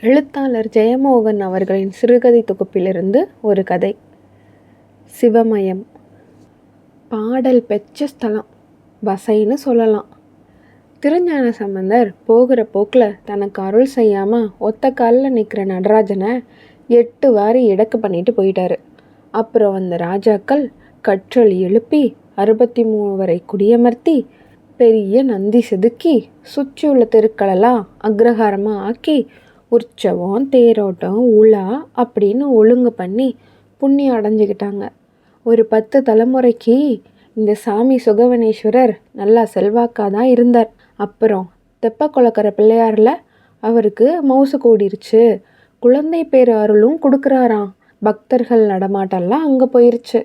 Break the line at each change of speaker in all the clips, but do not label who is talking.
எழுத்தாளர் ஜெயமோகன் அவர்களின் சிறுகதை தொகுப்பிலிருந்து ஒரு கதை. சிவமயம். பாடல் பெற்ற ஸ்தலம். வசைன்னு சொல்லலாம். திருஞான சம்பந்தர் போகிற போக்கில் தனக்கு அருள் செய்யாமல் ஒத்த காலில் நிற்கிற நடராஜனை எட்டு வாரி இடக்கு பண்ணிட்டு போயிட்டாரு. அப்புறம் வந்த ராஜாக்கள் கற்றல் எழுப்பி அறுபத்தி மூணு வரை குடியமர்த்தி பெரிய நந்தி செதுக்கி சுற்றியுள்ள தெருக்களெல்லாம் அக்ரஹாரமாக ஆக்கி உற்சவம் தேரோட்டம் உலா அப்படின்னு ஒழுங்கு பண்ணி புண்ணியம் அடைஞ்சுக்கிட்டாங்க. ஒரு பத்து தலைமுறைக்கு இந்த சாமி சுகவனேஸ்வரர் நல்லா செல்வாக்காக தான் இருந்தார். அப்புறம் தெப்ப குளக்கிற பிள்ளையாரில் அவருக்கு மவுசு கூடிருச்சு. குழந்தை பேர் அருளும் கொடுக்குறாராம். பக்தர்கள் நடமாட்டெல்லாம் அங்கே போயிருச்சு.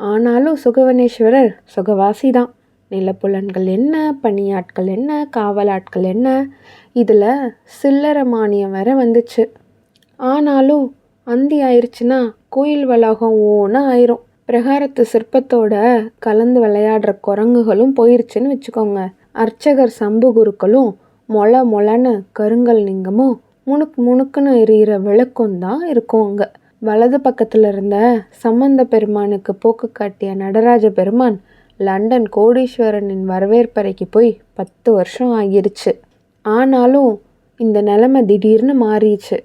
ஆனாலும் சுகவனேஸ்வரர் சுகவாசி தான் நிலப்புலன்கள் என்ன பணியாட்கள் என்ன காவலாட்கள் என்ன இதில் சில்லறை மானியம் வேற வந்துச்சு. ஆனாலும் அந்தி ஆயிடுச்சுன்னா கோயில் வளாகம் ஓன்னு ஆயிரும். பிரகாரத்து சிற்பத்தோட கலந்து விளையாடுற குரங்குகளும் போயிருச்சுன்னு வச்சுக்கோங்க. அர்ச்சகர் சம்பு குருக்களும் மொள மொளன்னு கருங்கல் லிங்கமும் முணுக்கு முணுக்குன்னு எரியிற விளக்கும் தான் இருக்கும் அங்கே. வலது பக்கத்தில் இருந்த சம்பந்த பெருமானுக்கு போக்கு காட்டிய நடராஜ பெருமான் லண்டன் கோடீஸ்வரனின் வரவேற்பறைக்கு போய் பத்து வருஷம் ஆகிருச்சு. ஆனாலும் இந்த நிலமை திடீர்னு மாறிடுச்சு.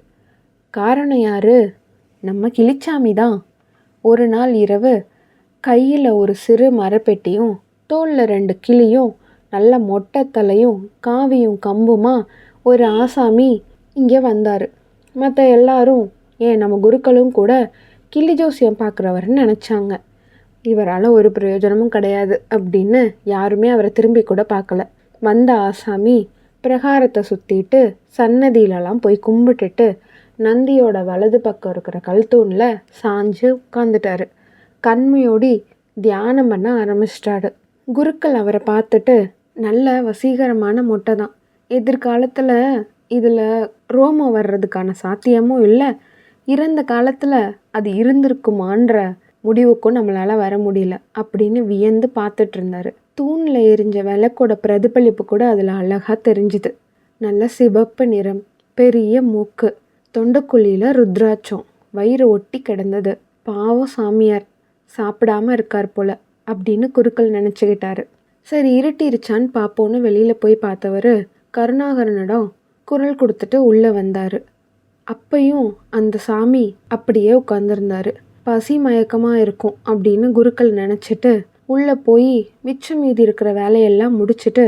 காரணம் யார்? நம்ம கிளிச்சாமி தான். ஒரு நாள் இரவு கையில் ஒரு சிறு மரப்பெட்டியும் தோளில் ரெண்டு கிளியும் நல்ல மொட்டை தலையும் காவியும் கம்புமா ஒரு ஆசாமி இங்கே வந்தார். மற்ற எல்லாரும் ஏன் நம்ம குருக்களும் கூட கிளி ஜோசியம் பார்க்குறவர்னு நினச்சாங்க. இவரால் ஒரு பிரயோஜனமும் கிடையாது அப்படின்னு யாருமே அவரை திரும்பி கூட பார்க்கல வந்த ஆசாமி பிரகாரத்தை சுற்றிட்டு சன்னதியிலலாம் போய் கும்பிட்டுட்டு நந்தியோட வலது பக்கம் இருக்கிற கல்தூணில் சாஞ்சு உட்காந்துட்டாரு கண்மையோடி தியானம் பண்ண ஆரம்பிச்சிட்டாரு. குருக்கள் அவரை பார்த்துட்டு நல்ல வசீகரமான மொட்டை தான். எதிர்காலத்தில் இதில் ரோமம் வர்றதுக்கான சாத்தியமும் இல்லை. இறந்த காலத்தில் அது இருந்திருக்குமான்ற முடிவுக்கும் நம்மளால் வர முடியல அப்படின்னு வியந்து பார்த்துட்டு இருந்தாரு. தூணில் எரிஞ்ச விளக்கோட பிரதிபலிப்பு கூட அதில் அழகாக தெரிஞ்சுது. நல்ல சிவப்பு நிறம் பெரிய மூக்கு தொண்டைக்குழியில் ருத்ராட்சம் வயிறு ஒட்டி கிடந்தது. பாவம் சாமியார் சாப்பிடாம இருக்கார் போல அப்படின்னு குருக்கள் நினச்சிக்கிட்டாரு. சரி இருட்டிருச்சான்னு பார்ப்போன்னு வெளியில் போய் பார்த்தவர் கருணாகரனிடம் குரல் கொடுத்துட்டு உள்ளே வந்தார். அப்பையும் அந்த சாமி அப்படியே உட்காந்துருந்தாரு பசி மயக்கமாக இருக்கும் அப்படின்னு குருக்கள் நினச்சிட்டு உள்ளே போய் மிச்சம் மீதி இருக்கிற வேலையெல்லாம் முடிச்சுட்டு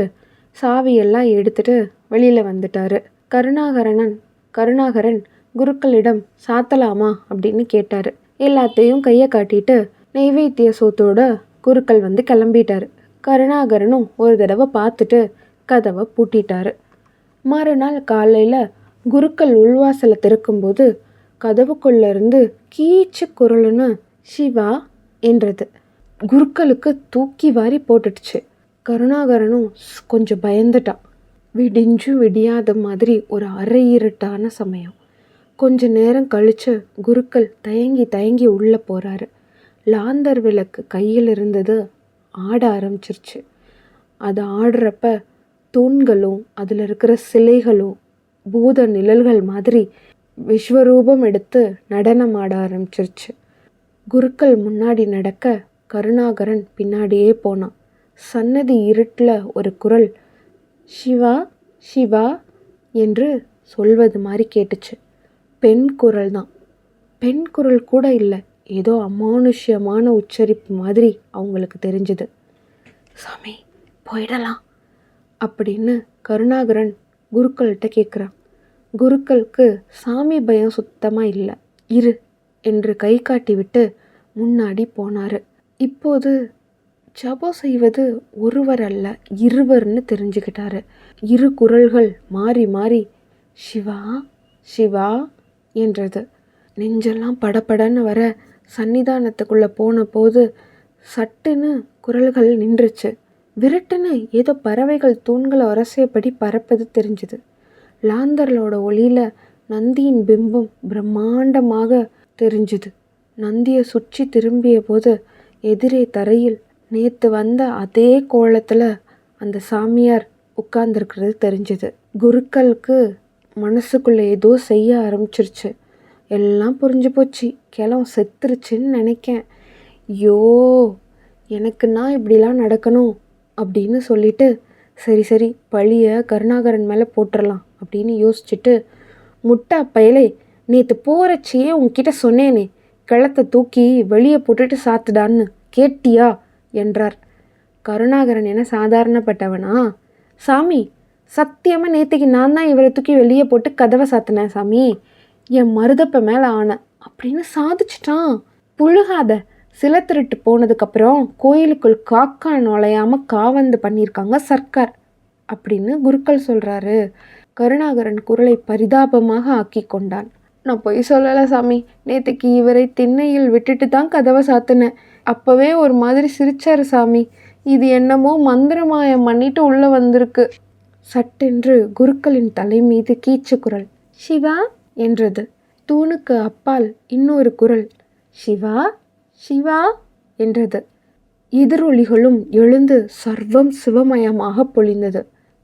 சாவியெல்லாம் எடுத்துட்டு வெளியில் வந்துட்டாரு. கருணாகரனன் கருணாகரன் குருக்களிடம் சாத்தலாமா அப்படின்னு கேட்டார். எல்லாத்தையும் கையை காட்டிட்டு நெய்வேத்திய சோத்தோட குருக்கள் வந்து கிளம்பிட்டார். கருணாகரனும் ஒரு தடவை பார்த்துட்டு கதவை பூட்டிட்டார். மறுநாள் காலையில் குருக்கள் உள்வாசலை திறக்கும்போது கதவுக்குள்ளேருந்து கீச்சு குரலுன்னு சிவா என்றது. குருக்களுக்கு தூக்கி வாரி போட்டுடுச்சு. கருணாகரனும் கொஞ்சம் பயந்துட்டான். விடிஞ்சும் விடியாத மாதிரி ஒரு அரை இருட்டான சமயம். கொஞ்ச நேரம் கழித்து குருக்கள் தயங்கி தயங்கி உள்ளே போகிறாரு லாந்தர் விளக்கு கையில் இருந்தது ஆட ஆரம்பிச்சிருச்சு. அது ஆடுறப்ப தூண்களும் அதில் இருக்கிற சிலைகளும் பூத நிழல்கள் மாதிரி விஸ்வரூபம் எடுத்து நடனம் ஆட ஆரம்பிச்சிருச்சு. குருக்கள் முன்னாடி நடக்க கருணாகரன் பின்னாடியே போனான். சன்னதி இருட்டில் ஒரு குரல் சிவா சிவா என்று சொல்வது மாதிரி கேட்டுச்சு. பெண் குரல் தான். பெண் குரல் கூட இல்லை ஏதோ அமானுஷ்யமான உச்சரிப்பு மாதிரி அவங்களுக்கு தெரிஞ்சுது. சாமி போயிடலாம் அப்படின்னு கருணாகரன் குருக்கள்கிட்ட கேட்குறான் குருக்களுக்கு சாமி பயம் சுத்தமாக இல்லை இரு என்று கை காட்டி விட்டு முன்னாடி போனார். இப்போது ஜபம் செய்வது ஒருவர் அல்ல இருவர்னு தெரிஞ்சுக்கிட்டாரு இரு குரல்கள் மாறி மாறி சிவா சிவா என்றது. நெஞ்செல்லாம் படபடன்னு வர சன்னிதானத்துக்குள்ளே போன போது சட்டுன்னு குரல்கள் நின்றுச்சு. விரட்டுன்னு ஏதோ பறவைகள் தூண்களை உரசியபடி பறப்பது தெரிஞ்சுது. லாந்தர்களோட ஒளியில் நந்தியின் பிம்பம் பிரம்மாண்டமாக தெரிஞ்சுது. நந்தியை சுற்றி திரும்பிய போது எதிரே தரையில் நேற்று வந்த அதே கோலத்தில் அந்த சாமியார் உட்கார்ந்துருக்கிறது தெரிஞ்சது. குருக்களுக்கு மனசுக்குள்ளே ஏதோ செய்ய ஆரம்பிச்சிருச்சு. எல்லாம் புரிஞ்சு போச்சு. கிளம் செத்துருச்சுன்னு நினைக்கேன். ஐயோ எனக்குன்னா இப்படிலாம் நடக்கணும் அப்படின்னு சொல்லிட்டு சரி சரி பழியை கருணாகரன் மேலே போட்டுடலாம் அப்படின்னு யோசிச்சுட்டு முட்டா பயலே நேற்று போகிறச்சியே உங்ககிட்ட சொன்னேனே. கிளத்தை தூக்கி வெளியே போட்டுட்டு சாத்துடான்னு கேட்டியா? என்றார். கருணாகரன் என சாதாரணப்பட்டவனா? சாமி சத்தியமாக நேற்றுக்கு நான் தான் இவரை தூக்கி வெளியே போட்டு கதவை சாத்தினேன் சாமி. என் மருதப்ப மேலே ஆனேன் அப்படின்னு சாதிச்சிட்டான். புழுகாத சில திருட்டு போனதுக்கப்புறம் கோயிலுக்குள் காக்கா நுழையாமல் காவந்து பண்ணியிருக்காங்க சர்க்கார் அப்படின்னு குருக்கள் சொல்கிறாரு கருணாகரன் குரலை பரிதாபமாக ஆக்கி கொண்டான். நான் பொய் சொல்லலை சாமி. நேற்றுக்கு இவரை திண்ணையில் விட்டுட்டு தான் கதவை சாத்தினேன். அப்போவே ஒரு மாதிரி சிரிச்சார் சாமி. இது என்னமோ மந்திரமாயம் பண்ணிட்டு உள்ளே வந்திருக்கு. சட்டென்று குருக்களின் தலை மீது கீச்சு குரல். சிவா என்றது. தூணுக்கு அப்பால் இன்னொரு குரல். சிவா சிவா என்றது. எதிரொலிகளும் எழுந்து சர்வம் சிவமயமாக பொழிந்தது.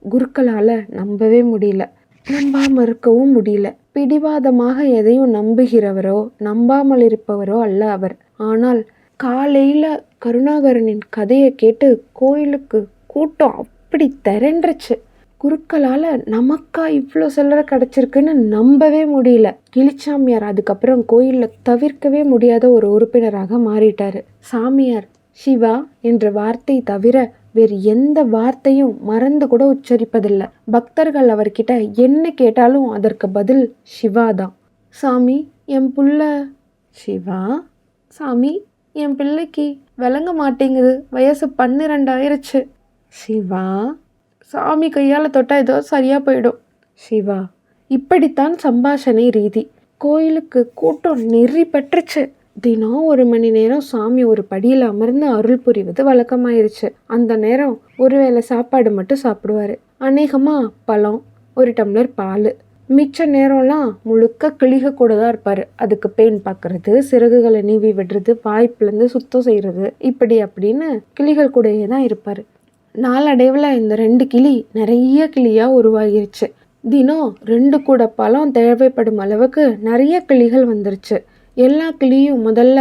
குருக்களால் நம்பவே முடியல. நம்பாமல் இருக்கவும் முடியல. பிடிவாதமாக எதையும் நம்புகிறவரோ நம்பாமல் இருப்பவரோ அல்ல அவர். ஆனால் காலையில் கருணாகரனின் கதையை கேட்டு கோயிலுக்கு கூட்டம் அப்படி திரண்டுருச்சு குருக்களால் நமக்கா இவ்வளோ சில்லறை கிடச்சிருக்குன்னு நம்பவே முடியல. கிளிச்சாமியார் அதுக்கப்புறம் கோயிலில் தவிர்க்கவே முடியாத ஒரு உறுப்பினராக மாறிட்டார். சாமியார் சிவா என்ற வார்த்தை தவிர வேறு எந்த வார்த்தையும் மறந்து கூட உச்சரிப்பதில்லை. பக்தர்கள் அவர்கிட்ட என்ன கேட்டாலும் அதற்கு பதில் சிவா தான். சாமி என் புள்ள. சிவா? சாமி என் பிள்ளைக்கு விளங்க மாட்டேங்குது. வயசு பன்னிரெண்டாயிருச்சு. சிவா? சாமி கையால் தொட்டால் ஏதோ சரியாக போயிடும். சிவா? இப்படித்தான் சம்பாஷணை ரீதி. கோயிலுக்கு கூட்டம் நெறி பெற்றுச்சு. தினம் ஒரு மணி நேரம் சாமி ஒரு படியில் அமர்ந்து அருள் புரிவது வழக்கமாயிருச்சு. அந்த நேரம் ஒருவேளை சாப்பாடு மட்டும் சாப்பிடுவார். அநேகமாக பழம் ஒரு டம்ளர் பால். மிச்ச நேரம்லாம் முழுக்க கிளிக கூட தான் இருப்பார். அதுக்கு பேன் பார்க்கறது சிறகுகளை நீவி விடுறது வாய்ப்புலேருந்து சுத்தம் செய்கிறது இப்படி அப்படின்னு கிளிகள் கூடயே தான் இருப்பார். நாளடைவில் இந்த ரெண்டு கிளி நிறைய கிளியாக உருவாகிருச்சு. தினம் ரெண்டு கூட பழம் தேவைப்படும் அளவுக்கு நிறைய கிளிகள் வந்துருச்சு. எல்லா கிளியும் முதல்ல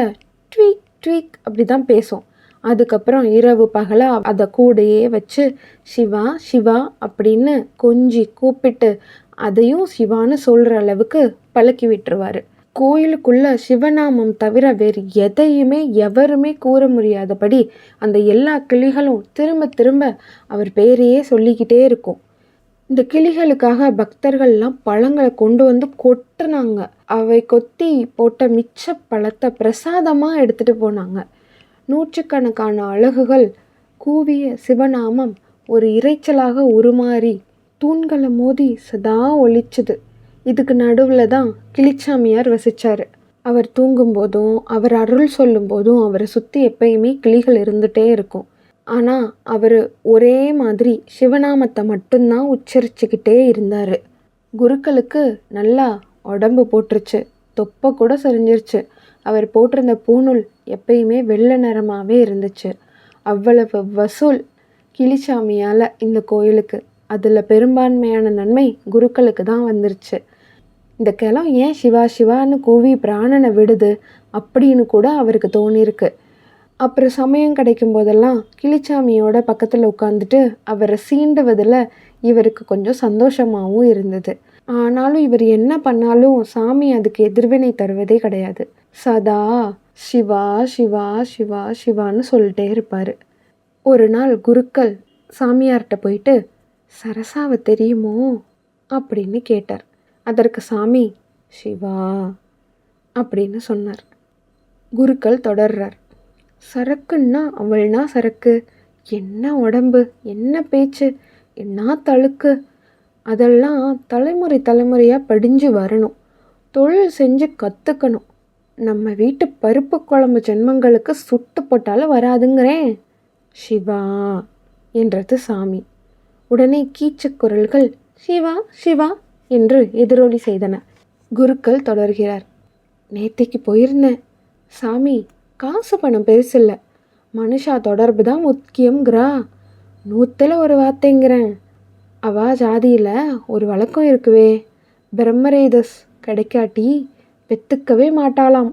ட்வீக் ட்வீக் அப்படி தான் பேசும். அதுக்கப்புறம் இரவு பகலாக அதை கூடையே வச்சு சிவா சிவா அப்படின்னு கொஞ்சி கூப்பிட்டு அதையும் சிவான்னு சொல்கிற அளவுக்கு பழக்கி விட்டுருவார். கோயிலுக்குள்ள சிவநாமம் தவிர வேறு எதையுமே எவருமே கூற முடியாதபடி அந்த எல்லா கிளிகளும் திரும்ப திரும்ப அவர் பேரையே சொல்லிக்கிட்டே இருக்கும். இந்த கிளிகளுக்காக பக்தர்கள்லாம் பழங்களை கொண்டு வந்து கொட்டுனாங்க. அவை கொத்தி போட்ட மிச்ச பழத்தை பிரசாதமாக எடுத்துகிட்டு போனாங்க. நூற்றுக்கணக்கான அழகுகள் கூவிய சிவநாமம் ஒரு இரைச்சலாக உருமாறி தூண்களை மோதி சதா ஒழிச்சுது இதுக்கு நடுவில் தான் கிளிச்சாமியார் வசித்தார் அவர் தூங்கும்போதும் அவர் அருள் சொல்லும்போதும் அவரை சுற்றி எப்பயுமே கிளிகள் இருந்துகிட்டே இருக்கும். ஆனால் அவர் ஒரே மாதிரி சிவநாமத்தை மட்டும்தான் உச்சரிச்சுக்கிட்டே இருந்தார். குருக்களுக்கு நல்லா உடம்பு போட்டுருச்சு. தொப்பை கூட சரிஞ்சிருச்சு. அவர் போட்டிருந்த பூணூல் எப்பயுமே வெள்ளை நிறமாகவே இருந்துச்சு. அவ்வளவு வசூல் கிளிச்சாமியால் இந்த கோயிலுக்கு. அதில் பெரும்பான்மையான நன்மை குருக்களுக்கு தான் வந்துருச்சு. இந்த கிளம் ஏன் சிவா சிவான்னு கூவி பிராணனை விடுது அப்படின்னு கூட அவருக்கு தோணியிருக்கு. அப்புறம் சமயம் கிடைக்கும் போதெல்லாம் கிளிச்சாமியோட பக்கத்தில் உட்காந்துட்டு அவரை சீண்டுவதில் இவருக்கு கொஞ்சம் சந்தோஷமாகவும் இருந்தது. ஆனாலும் இவர் என்ன பண்ணாலும் சாமி அதுக்கு எதிர்வினை தருவதே கிடையாது. சதா சிவா சிவா சிவா சிவான்னு சொல்லிட்டே இருப்பார். ஒரு நாள் குருக்கள் சாமியார்கிட்ட போயிட்டு சரசாவை தெரியுமோ? அப்படின்னு கேட்டார். அதற்கு சாமி சிவா அப்படின்னு சொன்னார். குருக்கள் தொடர்றார். சரக்குன்னா அவள்னா சரக்கு? என்ன உடம்பு? என்ன பேச்சு? என்ன தழுக்கு? அதெல்லாம் தலைமுறை தலைமுறையாக படிஞ்சு வரணும். தொழில் செஞ்சு கற்றுக்கணும் நம்ம வீட்டு பருப்பு குழம்பு ஜென்மங்களுக்கு சுட்டு போட்டாலும் வராதுங்கிறேன். சிவா என்றது சாமி. உடனே கீச்சு குரல்கள் சிவா சிவா என்று எதிரொலி செய்தன. குருக்கள் தொடர்கிறார். நேத்தைக்கு போயிருந்தேன். சாமி காசு பணம் பெருசில்ல. மனுஷா தொடர்பு தான் முக்கியங்கிறா நூற்றில் ஒரு வார்த்தைங்கிறேன். அவா ஜாதியில் ஒரு வழக்கம் இருக்குவே. பிரம்மரேதஸ் கிடைக்காட்டி பெத்துக்கவே மாட்டாளாம்.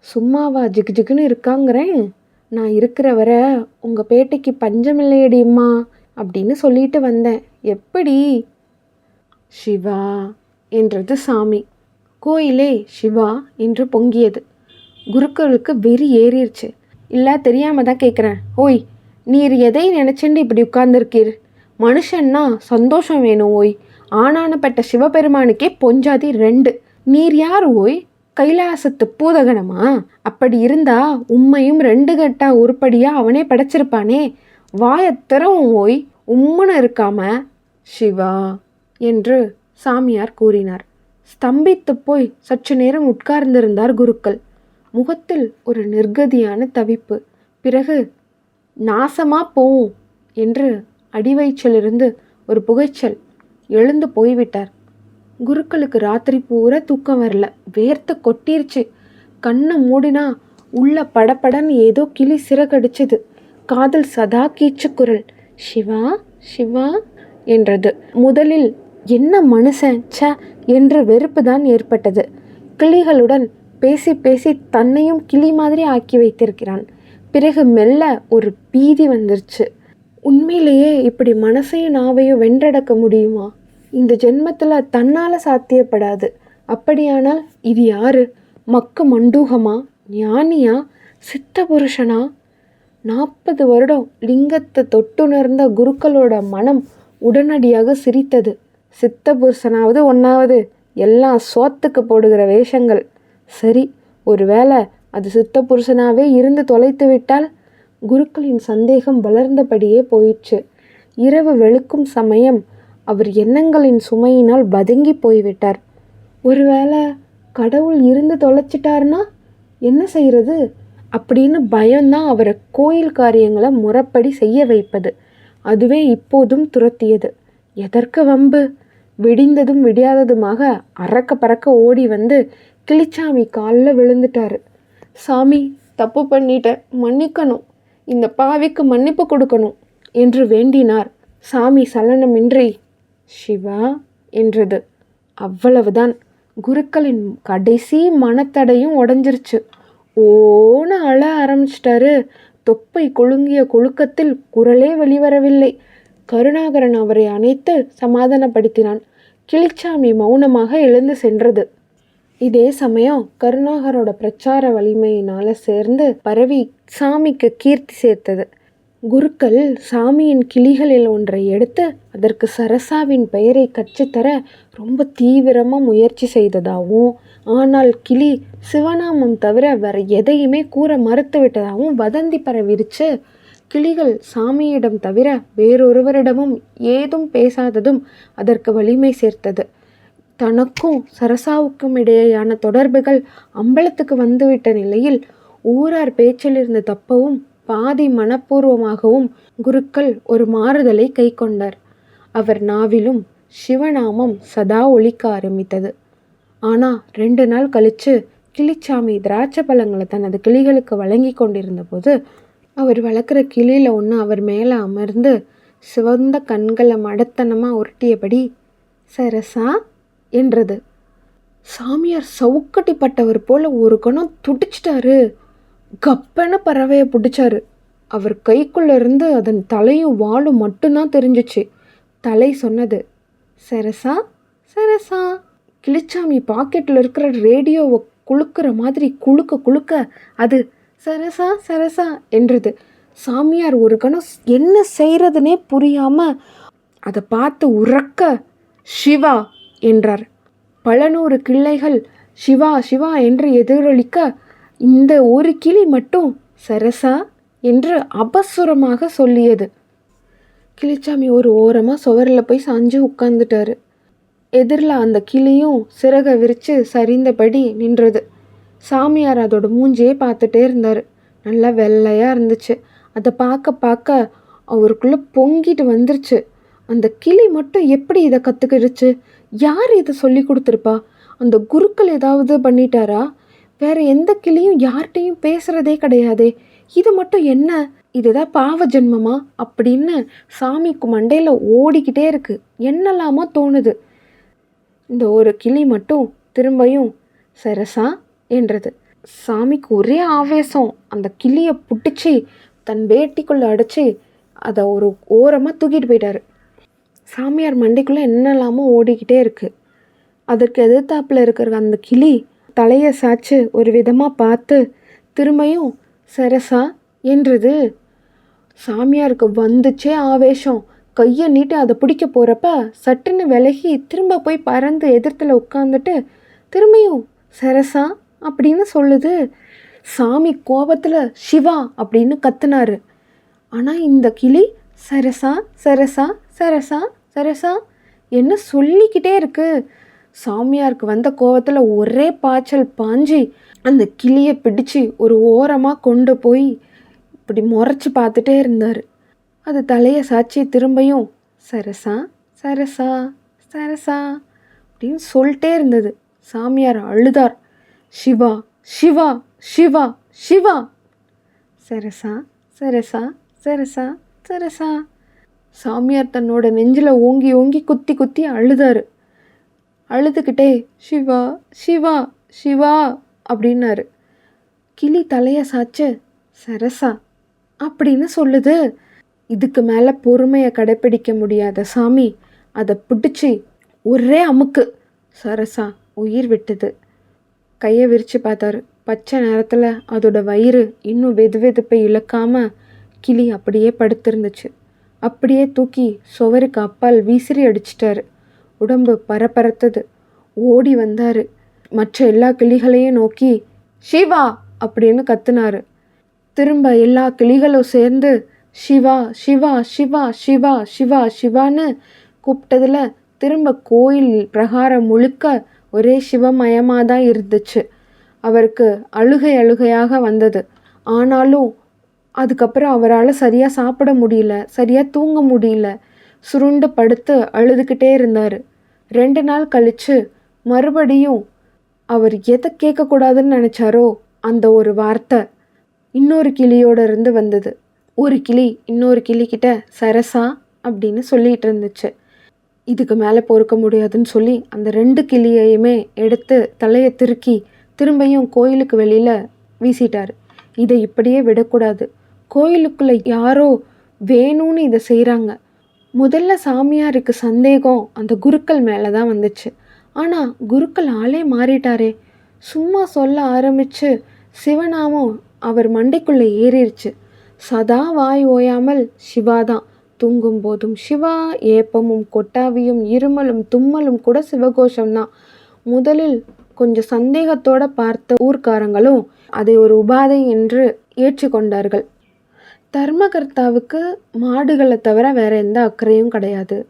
சும்மாவா ஜிகு ஜிகுன்னு இருக்காங்கிறேன். நான் இருக்கிற வரை உங்கள் பேட்டைக்கு பஞ்சமில்லையடிம்மா அப்படின்னு சொல்லிட்டு வந்தேன். எப்படி? சிவா என்றது சாமி. கோயிலே சிவா என்று பொங்கியது. குருக்களுக்கு வெறி ஏறிடுச்சு இல்லை தெரியாமல் தான் கேட்குறேன் ஓய் நீர் எதை நினச்சிண்டு இப்படி உட்கார்ந்துருக்கீர்? மனுஷன்னா சந்தோஷம் வேணும் ஓய். ஆனானப்பட்ட சிவபெருமானுக்கே பொஞ்சாதி ரெண்டு. நீர் யார் ஓய்? கைலாசத்து பூதகணமா அப்படி இருந்தா உம்மையும் ரெண்டு கட்டா உருப்படியா அவனே படைச்சிருப்பானே. வாயத்திறவும் ஓய். உம்முன்னு இருக்காம சிவா என்று சாமியார் கூறினார். ஸ்தம்பித்து போய் சற்று நேரம் உட்கார்ந்திருந்தார் குருக்கள். முகத்தில் ஒரு நிர்கதியான தவிப்பு. பிறகு நாசமா போவும் என்று அடிவயிற்றிலிருந்து ஒரு புகைச்சல் எழுந்து போய்விட்டார். குருக்களுக்கு ராத்திரி பூரா தூக்கம் வரல. வேர்த்து கொட்டிருச்சு. கண்ணை மூடினா உள்ள படபடன்னு ஏதோ கிளி சிறகடிச்சது. காதல் சதா கீச்சு குரல் சிவா சிவா என்றது. முதலில் என்ன மனுஷன்? ச என்று வெறுப்பு தான் ஏற்பட்டது. கிளிகளுடன் பேசி பேசி தன்னையும் கிளி மாதிரி ஆக்கி வைத்திருக்கிறான். பிறகு மெல்ல ஒரு பீதி வந்துருச்சு. உண்மையிலேயே இப்படி மனசையும் நாவையும் வென்றடக்க முடியுமா? இந்த ஜென்மத்தில் தன்னால் சாத்தியப்படாது. அப்படியானால் இது யாரு? மக்கு மண்டூகமா? ஞானியா? சித்த புருஷனா? நாற்பது வருடம் லிங்கத்தை தொட்டுணர்ந்த குருக்களோட மனம் உடனடியாக சிரித்தது. சித்த புருஷனாவது ஒன்றாவது எல்லாம் சோத்துக்கு போடுகிற வேஷங்கள். சரி ஒருவேளை அது சித்த புருஷனாவே இருந்து தொலைத்து விட்டால்? குருக்களின் சந்தேகம் வளர்ந்தபடியே போயிற்று. இரவு வெளுக்கும் சமயம் அவர் எண்ணங்களின் சுமையினால் பதுங்கி போய்விட்டார். ஒருவேளை கடவுள் இருந்து தொலைச்சிட்டாருன்னா என்ன செய்கிறது அப்படின்னு பயம்தான் அவரை கோயில் காரியங்களை முறைப்படி செய்ய வைப்பது. அதுவே இப்போதும் துரத்தியது. எதற்கு வம்பு? விடிந்ததும் விடியாததுமாக அறக்க பறக்க ஓடி வந்து கிளிச்சாமி காலில் விழுந்துட்டாரு. சாமி தப்பு பண்ணிட்டேன். மன்னிக்கணும். இந்த பாவிக்கு மன்னிப்பு கொடுக்கணும் என்று வேண்டினார். சாமி சலனமின்றி. சிவா என்றது. அவ்வளவுதான். குருக்களின் கடைசி மனத்தடையும் உடஞ்சிருச்சு. ஓன அழ ஆரம்பிச்சிட்டாரு. தொப்பை கொழுங்கிய கொழுக்கத்தில் குரலே வெளிவரவில்லை. கருணாகரன் அவரை அணைத்து சமாதானப்படுத்தினான். கிளிச்சாமி மௌனமாக எழுந்து சென்றது. இதே சமயம் கருணாகரோட பிரச்சார வலிமையினால சேர்ந்து பரவி சாமிக்கு கீர்த்தி சேர்த்தது. குருக்கள் சாமியின் கிளிகளில் ஒன்றை எடுத்து அதற்கு சரசாவின் பெயரை கற்றுத்தர ரொம்ப தீவிரமாக முயற்சி செய்ததாகவும் ஆனால் கிளி சிவநாமம் தவிர வேற எதையுமே கூற மறுத்து விட்டதாகவும் வதந்தி பரவிருச்சு. கிளிகள் சாமியிடம் தவிர வேறொருவரிடமும் ஏதும் பேசாததும் அதற்கு வலிமை சேர்த்தது. தனக்கும் சரசாவுக்கும் இடையேயான தொடர்புகள் அம்பலத்துக்கு வந்துவிட்ட நிலையில் ஊரார் பேச்சிலிருந்து தப்பவும் பாதி மனப்பூர்வமாகவும் குருக்கள் ஒரு மாறுதலை கை கொண்டார். அவர் நாவிலும் சிவநாமம் சதா ஒழிக்க ஆரம்பித்தது. ஆனால் ரெண்டு நாள் கழித்து கிளிச்சாமி திராட்சை பழங்களை தனது கிளிகளுக்கு வழங்கி கொண்டிருந்த போது அவர் வளர்க்குற கிளியில் ஒன்று அவர் மேலே அமர்ந்து சிவந்த கண்களை மடத்தனமாக உருட்டியபடி சரசா என்றது. சாமியார் சவுக்கட்டிப்பட்டவர் போல ஒரு கணம் துடிச்சிட்டாரு. கப்பன பறவையை பிடிச்சாரு. அவர் கைக்குள்ள இருந்து அதன் தலையும் வாலும் மட்டும்தான் தெரிஞ்சிச்சு. தலை சொன்னது சரசா சரசா. கிளிச்சாமி பாக்கெட்டில் இருக்கிற ரேடியோவை குலுக்குற மாதிரி குலுக்க குலுக்க அது சரசா சரசா என்றது. சாமியார் ஒரு கணம் என்ன செய்கிறதுனே புரியாமல் அதை பார்த்து உறக்க சிவா என்றார். பல நூறு கிள்ளைகள் சிவா சிவா என்று எதிரொலிக்க இந்த ஒரு கிளி மட்டும் சரசா என்று அபசுரமாக சொல்லியது. கிளிச்சாமி ஒரு ஓரமாக சுவரில் போய் சாஞ்சு உட்காந்துட்டாரு எதிரில் அந்த கிளியும் சிறகை விரித்து சரிந்தபடி நின்றது. சாமியார் அதோட மூஞ்சியே பார்த்துட்டே இருந்தார். நல்லா வெள்ளையாக இருந்துச்சு. அதை பார்க்க பார்க்க அவருக்குள்ளே பொங்கிட்டு வந்துருச்சு. அந்த கிளி மட்டும் எப்படி இதை கற்றுக்கிடுச்சு யார் இதை சொல்லி கொடுத்துருப்பா? அந்த குருக்கள் ஏதாவது பண்ணிட்டாரா? வேற எந்த கிளியும் யார்கிட்டையும் பேசுகிறதே கிடையாதே. இது மட்டும் என்ன? இதுதான் பாவ ஜென்மமா? அப்படின்னு சாமிக்கு மண்டையில் ஓடிக்கிட்டே இருக்கு. என்னெல்லாமோ தோணுது. இந்த ஒரு கிளி மட்டும் திரும்பியும் சரசா என்றது. சாமிக்கு ஒரே ஆவேசம். அந்த கிளியை பிடிச்சி தன் வேட்டிக்குள்ளே அடைச்சி அதை ஒரு ஓரமாக தூக்கிட்டு போயிட்டாரு. சாமியார் மண்டைக்குள்ளே என்னெல்லாமோ ஓடிக்கிட்டே இருக்குது அதற்கு எதிர்த்தாப்பில் இருக்கிற அந்த கிளி தலையை சாய்ச்சி ஒரு விதமாக பார்த்து திரும்பியும் சரசா என்றது? சாமியாருக்கு வந்துச்சே ஆவேசம். கையை நீட்டி அதை பிடிக்க போகிறப்ப சட்டுன்னு விலகி திரும்ப போய் பறந்து எதிர்த்தில் உட்காந்துட்டு திரும்பியும் சரசா? அப்படின்னு சொல்லுது. சாமி கோபத்தில் சிவா! அப்படின்னு கத்துனாரு. ஆனால் இந்த கிளி சரசா சரசா சரசா சரசா. என்ன சொல்லிக்கிட்டே இருக்கு? சாமியாருக்கு வந்த கோவத்தில் ஒரே பாய்ச்சல் பாஞ்சி அந்த கிளியை பிடிச்சு ஒரு ஓரமாக கொண்டு போய் இப்படி முறைச்சி பார்த்துட்டே இருந்தார். அது தலையை சாட்சி திரும்பியும் சரசா சரசா சரசா அப்படின்னு சொல்லிட்டே இருந்தது. சாமியார் அழுதார். சிவா சிவா சிவா சிவா. சரசா சரசா சரசா. சரசா சாமியார் தன்னோட நெஞ்சில் ஓங்கி ஓங்கி குத்தி குத்தி அழுதாரு. அழுதுகிட்டே சிவா சிவா சிவா அப்படின்னாரு. கிளி தலையை சாச்சு சரசா அப்படின்னு சொல்லுது. இதுக்கு மேலே பொறுமையை கடைப்பிடிக்க முடியாத சாமி அதை பிடிச்சி ஒரே அமுக்கு. சரசா உயிர் விட்டுது. கையை விரித்து பார்த்தாரு. பச்சை நேரத்தில் அதோட வயிறு இன்னும் வெது வெதுப்பை இழக்காமல் கிளி அப்படியே படுத்திருந்துச்சு. அப்படியே தூக்கி சுவருக்கு அப்பால் வீசிறி அடிச்சிட்டாரு. உடம்பு பரபரத்தது. ஓடி வந்தார். மற்ற எல்லா கிளிகளையும் நோக்கி சிவா அப்படின்னு கத்துனாரு. திரும்ப எல்லா கிளிகளும் சேர்ந்து சிவா சிவா சிவா சிவா சிவா சிவான்னு கூப்பிட்டதில் திரும்ப கோயில் பிரகாரம் முழுக்க ஒரே சிவமயமாக தான் இருந்துச்சு. அவருக்கு அழுகை அழுகையாக வந்தது. ஆனாலும் அதுக்கப்புறம் அவரால் சரியாக சாப்பிட முடியல சரியாக தூங்க முடியல. சுருண்டு படுத்து அழுதுகிட்டே இருந்தார். ரெண்டு நாள் கழித்து மறுபடியும் அவர் எதை கேட்கக்கூடாதுன்னு நினச்சாரோ அந்த ஒரு வார்த்தை இன்னொரு கிளியோட இருந்து வந்தது. ஒரு கிளி இன்னொரு கிளிக்கிட்ட சரசா அப்படின்னு சொல்லிகிட்டு இருந்துச்சு. இதுக்கு மேலே பொறுக்க முடியாதுன்னு சொல்லி அந்த ரெண்டு கிளியையுமே எடுத்து தலையை திருக்கி திரும்பியும் கோயிலுக்கு வெளியில் வீசிட்டார். இதை இப்படியே விடக்கூடாது. கோயிலுக்குள்ளே யாரோ வேணும்னு இதை செய்கிறாங்க முதல்ல சாமியாருக்கு சந்தேகம் அந்த குருக்கள் மேலே தான் வந்துச்சு. ஆனால் குருக்கள் ஆளே மாறிட்டாரே. சும்மா சொல்ல ஆரம்பித்து சிவனாமும் அவர் மண்டைக்குள்ளே ஏறிடுச்சு சதா வாய் ஓயாமல் சிவா தான் தூங்கும் போதும் சிவா ஏப்பமும் கொட்டாவியும் இருமலும் தும்மலும் கூட சிவகோஷம்தான். முதலில் கொஞ்சம் சந்தேகத்தோடு பார்த்த ஊர்க்காரங்களும் அதை ஒரு உபாதை என்று ஏற்றுக்கொண்டார்கள். தர்மகர்த்தாவுக்கு மாடுகளை தவிர வேற எந்த அக்கறையும் கிடையாது.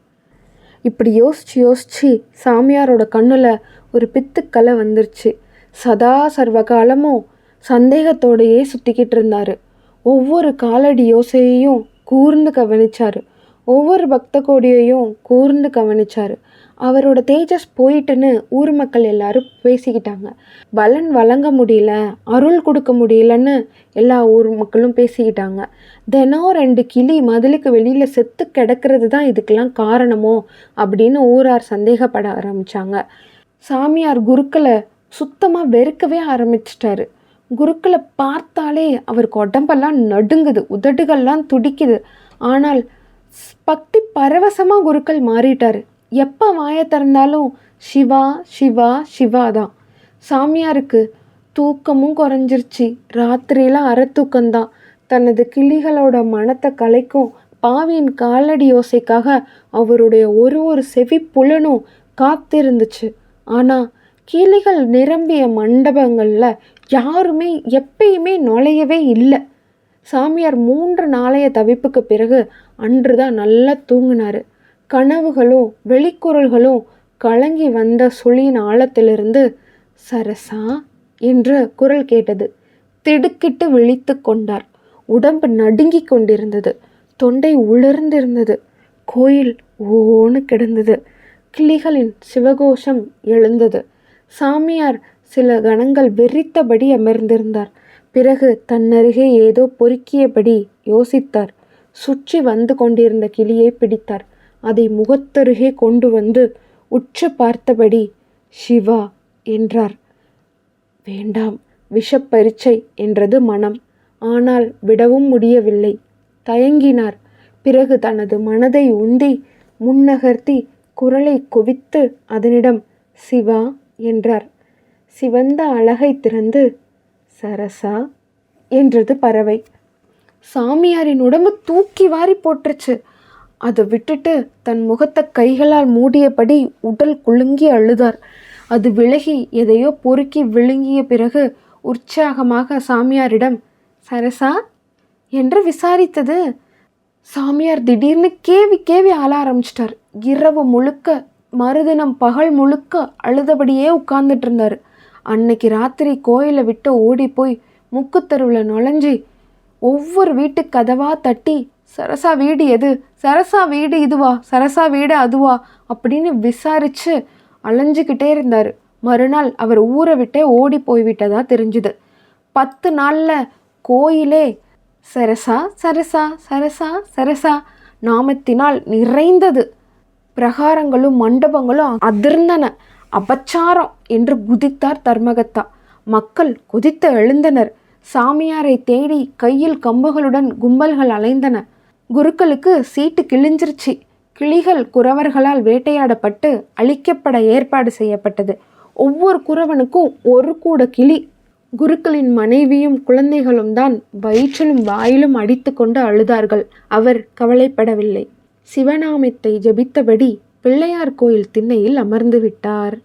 இப்படி யோசிச்சு யோசிச்சு சாமியாரோட கண்ணில் ஒரு பித்துக்கலை வந்துருச்சு. சதா சர்வ காலமும் சந்தேகத்தோடையே சுற்றிக்கிட்டு இருந்தார். ஒவ்வொரு காலடி யோசையையும் கூர்ந்து கவனிச்சார். ஒவ்வொரு பக்த கோடியையும் கூர்ந்து கவனிச்சார். அவரோட தேஜஸ் போயிட்டுன்னு ஊர் மக்கள் எல்லாரும் பேசிக்கிட்டாங்க. பலன் வழங்க முடியல அருள் கொடுக்க முடியலன்னு எல்லா ஊர் மக்களும் பேசிக்கிட்டாங்க. தினம் ரெண்டு கிளி மதிலுக்கு வெளியில் செத்து கிடக்கிறது தான் இதுக்கெல்லாம் காரணமோ அப்படின்னு ஊரார் சந்தேகப்பட ஆரம்பித்தாங்க சாமியார் குருக்களை சுத்தமாக வெறுக்கவே ஆரம்பிச்சிட்டாரு. குருக்களை பார்த்தாலே அவருக்கு உடம்பெல்லாம் நடுங்குது உதடுகள்லாம் துடிக்குது. ஆனால் பக்தி பரவசமாக குருக்கள் மாறிட்டார். எப்போ வாயை திறந்தாலும் சிவா சிவா சிவா தான். சாமியாருக்கு தூக்கமும் குறைஞ்சிருச்சு. ராத்திரியில் அறத்தூக்கம்தான் தனது கிளிகளோட மனத்தை கலைக்கும் பாவியின் காலடி யோசைக்காக அவருடைய ஒரு ஒரு செவி புலனும் காத்திருந்துச்சு. ஆனால் கிளிகள் நிரம்பிய மண்டபங்களில் யாருமே எப்பயுமே நுழையவே இல்லை. சாமியார் மூன்று நாளைய தவிப்புக்கு பிறகு அன்று தான் நல்லா தூங்கினார். கனவுகளும் வெளிக்குரல்களும் கலங்கி வந்த சுழியின் ஆழத்திலிருந்து சரசா என்ற குரல் கேட்டது. திடுக்கிட்டு விழித்து கொண்டார். உடம்பு நடுங்கி கொண்டிருந்தது. தொண்டை உலர்ந்திருந்தது. கோயில் ஓன்னு கிடந்தது. கிளிகளின் சிவகோஷம் எழுந்தது. சாமியார் சில கணங்கள் வெறித்தபடி அமர்ந்திருந்தார். பிறகு தன்னருகே ஏதோ பொறுக்கியபடி யோசித்தார். சுற்றி வந்து கொண்டிருந்த கிளியை பிடித்தார். அதை முகத்தருகே கொண்டு வந்து உற்று பார்த்தபடி சிவா என்றார். வேண்டாம் விஷப்பரீட்சை என்றது மனம். ஆனால் விடவும் முடியவில்லை. தயங்கினார். பிறகு தனது மனதை உந்தி முன்னகர்த்தி குரலை குவித்து அதனிடம் சிவா என்றார். சிவந்த அழகை திறந்து சரசா என்றது பறவை. சாமியாரின் உடம்பு தூக்கி வாரி போட்டுருச்சு. அதை விட்டுட்டு தன் முகத்தை கைகளால் மூடியபடி உடல் குலுங்கி அழுதார். அது விலகி எதையோ பொறுக்கி விழுங்கிய பிறகு உற்சாகமாக சாமியாரிடம் சரசா என்று விசாரித்தது. சாமியார் திடீர்னு கேவி கேவி ஆள ஆரம்பிச்சிட்டார். இரவு முழுக்க மறுதினம் பகல் முழுக்க அழுதபடியே உட்கார்ந்துட்டு இருந்தார். அன்னைக்கு ராத்திரி கோயிலை விட்டு ஓடி போய் முக்குத்தருவில் நுழைஞ்சி ஒவ்வொரு வீட்டு கதவாக தட்டி சரசா வீடு எது? சரசா வீடு இதுவா? சரசா வீடு அதுவா? அப்படின்னு விசாரித்து அலைஞ்சிக்கிட்டே இருந்தார். மறுநாள் அவர் ஊரை விட்டே ஓடி போய்விட்டதா தெரிஞ்சுது. பத்து நாளில் கோயிலே சரசா சரசா சரசா சரசா நாமத்தினால் நிறைந்தது. பிரகாரங்களும் மண்டபங்களும் அதிர்ந்தன. அபச்சாரம் என்று குதித்தார் தர்மகத்தா. மக்கள் குதித்து எழுந்தனர். சாமியாரை தேடி கையில் கம்புகளுடன் கும்பல்கள் அலைந்தன. குருக்களுக்கு சீட்டு கிழிஞ்சிருச்சு. கிளிகள் குறவர்களால் வேட்டையாடப்பட்டு அழிக்கப்பட ஏற்பாடு செய்யப்பட்டது. ஒவ்வொரு குறவனுக்கும் ஒரு கூட கிளி. குருக்களின் மனைவியும் குழந்தைகளும் தான் வயிற்றிலும் வாயிலும் அடித்துக்கொண்டு அழுதார்கள். அவர் கவலைப்படவில்லை. சிவநாமத்தை ஜபித்தபடி பிள்ளையார் கோயில் திண்ணையில் அமர்ந்து விட்டார்.